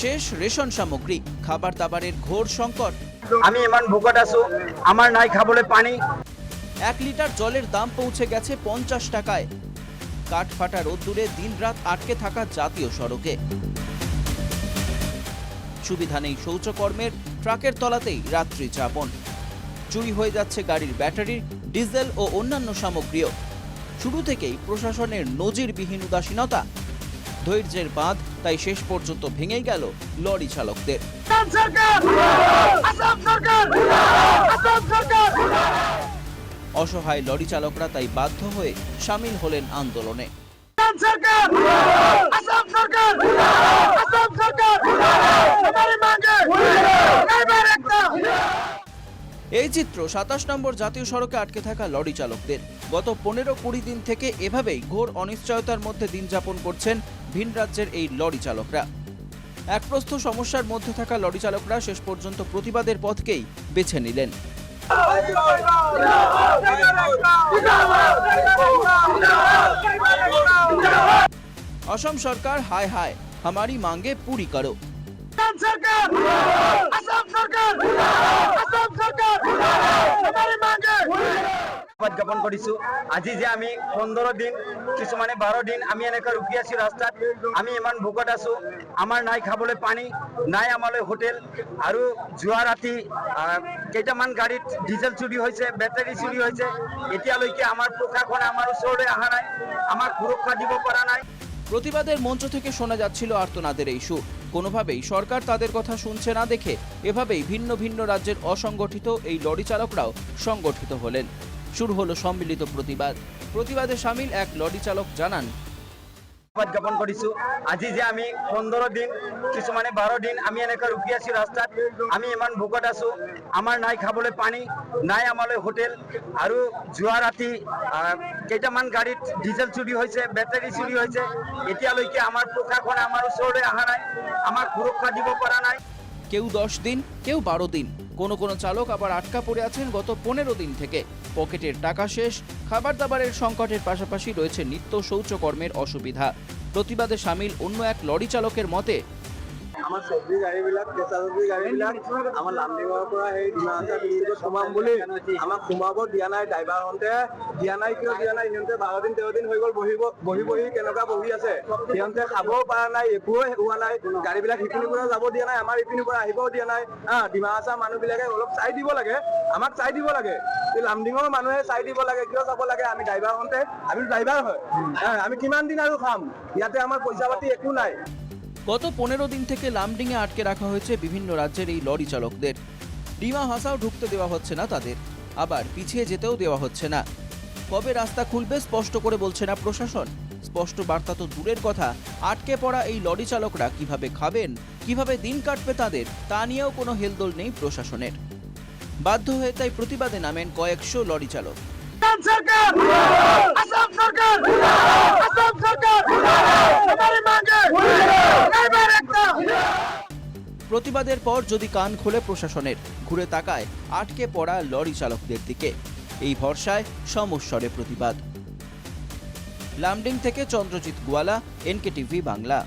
শেষ রেশন সামগ্রী খাবার দাবারের ঘোর সংকট। আমি ইমান ভোকত আছো আমার নাই খাবলৈ পানী। এক লিটার জলের দাম পৌঁছে গেছে পঞ্চাশ টাকায়। কাঠ ফাটা রোদ্দুরে দিনরাত আটকে থাকা জাতীয় সড়কে। সুবিধা নেই শৌচকর্মের ট্রাকের তলাতেই রাত্রি যাপন। চুরি হয়ে যাচ্ছে গাড়ির ব্যাটারি ডিজেল ও অন্যান্য সামগ্রীও। শুরু থেকেই প্রশাসনের নজিরবিহীন উদাসীনতা। ধৈর্যের বাঁধ তাই শেষ পর্যন্ত ভেঙে গেল লরি চালকদের। অসহায় লরি চালকরা তাই বাধ্য হয়ে সামিল হলেন আন্দোলনে। এই চিত্র সাতাশ নম্বর জাতীয় সড়কে আটকে থাকা লরি চালকদের। গত পনেরো কুড়ি দিন থেকে এভাবেই ঘোর অনিশ্চয়তার মধ্যে দিন যাপন করছেন ভিন রাজ্যের এই লরি চালকরা। একপ্রস্থ সমস্যার মধ্যে থাকা লরি চালকরা শেষ পর্যন্ত প্রতিবাদের পথকেই বেছে নিলেন। অসম সরকার হায় হায়, হামারি মাঙ্গে পুরি করো। উদযাপন কৰিছো আজি যে আমি পোন্ধৰ দিন কিছুমানে বাৰ দিন আমি এনেকৈ ৰখি আছো ৰাস্তাত, আমি ইমান ভোকত আছো। আমাৰ নাই খাবলৈ পানী, নাই আমালৈ হোটেল, আৰু যোৱা ৰাতি কেইটামান গাড়ীত ডিজেল চুৰি হৈছে, বেটাৰী চুৰি হৈছে। এতিয়ালৈকে আমাৰ প্ৰশাসন আমাৰ ওচৰলৈ অহা নাই, আমাক সুৰক্ষা দিব পৰা নাই। প্রতিবাদের মঞ্চ থেকে শোনা যাচ্ছিল আর্তনাদের এই সুর। কোনোভাবেই সরকার তাদের কথা শুনছে না দেখে এভাবেই ভিন্ন ভিন্ন রাজ্যের অসংগঠিত এই লরি চালকরাও সংগঠিত হলেন। শুরু হলো সম্মিলিত প্রতিবাদ। প্রতিবাদে সামিল এক লরি চালক জানান উদযাপন কৰিছো। আজি যে আমি পোন্ধৰ দিন কিছুমানে বাৰ দিন আমি এনেকৈ ৰখি আছো ৰাস্তাত আমি ইমান ভোকত আছো। আমাৰ নাই খাবলৈ পানী নাই আমালৈ হোটেল আৰু যোৱা ৰাতি আহ, কেইটামান গাড়ীত ডিজেল চুৰি হৈছে বেটাৰী চুৰি হৈছে। এতিয়ালৈকে আমাৰ প্ৰশাসন আমাৰ ওচৰলৈ অহা নাই আমাক সুৰক্ষা দিব পৰা নাই। কেউ দশ দিন কেউ বারো দিন। কোনো কোনো চালক আবার আটকা পড়ে আছেন গত পনেরো দিন থেকে। পকেটের টাকা শেষ খাবার দাবারের সংকটের পাশাপাশি রয়েছে নিত্য শৌচকর্মের অসুবিধা। প্রতিবাদে সামিল অন্য এক লরি চালকের মতে আমাৰ চব্জি গাড়ীবিলাক কেঁচা চব্জি গাড়ীবিলাক, আমাৰ লামডিঙৰ পৰা সেই ডিমাহাছাৰ ডিষ্ট্ৰিক্টত সোমাম বুলি আমাক সোমাব দিয়া নাই ড্ৰাইভাৰহঁতে। দিয়া নাই কিয় দিয়া নাই? সিহঁতে বাৰ দিন, তেৰ দিন হৈ গ'ল বহিব, বহি বহি কেনেকুৱা বহি আছে। সিহঁতে খাবও পৰা নাই একোৱে হোৱা নাই, গাড়ীবিলাক সিপিনিৰ পৰা যাব দিয়া নাই, আমাৰ ইপিনিৰ পৰা আহিবও দিয়া নাই। হা ডিমাহাছাৰ মানুহবিলাকে অলপ চাই দিব লাগে, আমাক চাই দিব লাগে। লামডিঙৰ মানুহে চাই দিব লাগে, কিয় চাব লাগে? আমি ড্ৰাইভাৰহঁতে, আমি ড্ৰাইভাৰ হয়। আমি কিমান দিন আৰু খাম? ইয়াতে আমাৰ পইচা পাতি একো নাই। গত পনেরো দিন থেকে লামডিংয়ে আটকে রাখা হয়েছে বিভিন্ন রাজ্যের এই লরি চালকদের। ডিমা হাসাও ঢুকতে দেওয়া হচ্ছে না তাদের। আবার পিছিয়ে যেতেও দেওয়া হচ্ছে না। কবে রাস্তা খুলবে স্পষ্ট করে বলছে না প্রশাসন। স্পষ্ট বার্তা তো দূরের কথা। আটকে পড়া এই লরি চালকরা কীভাবে খাবেন, কীভাবে দিন কাটবে তাদের, তা নিয়েও কোনো হেলদোল নেই প্রশাসনের। বাধ্য হয়ে তাই প্রতিবাদে নামেন কয়েকশো লরি চালক। প্রতিবাদের পর যদি কান খোলে প্রশাসনের, ঘুরে তাকায় আটকে পড়া লরি চালকদের দিকে। এই ভরসায় সমস্বরে প্রতিবাদ। লামডিং থেকে চন্দ্রজিৎ গোয়ালা এনকে টিভি বাংলা।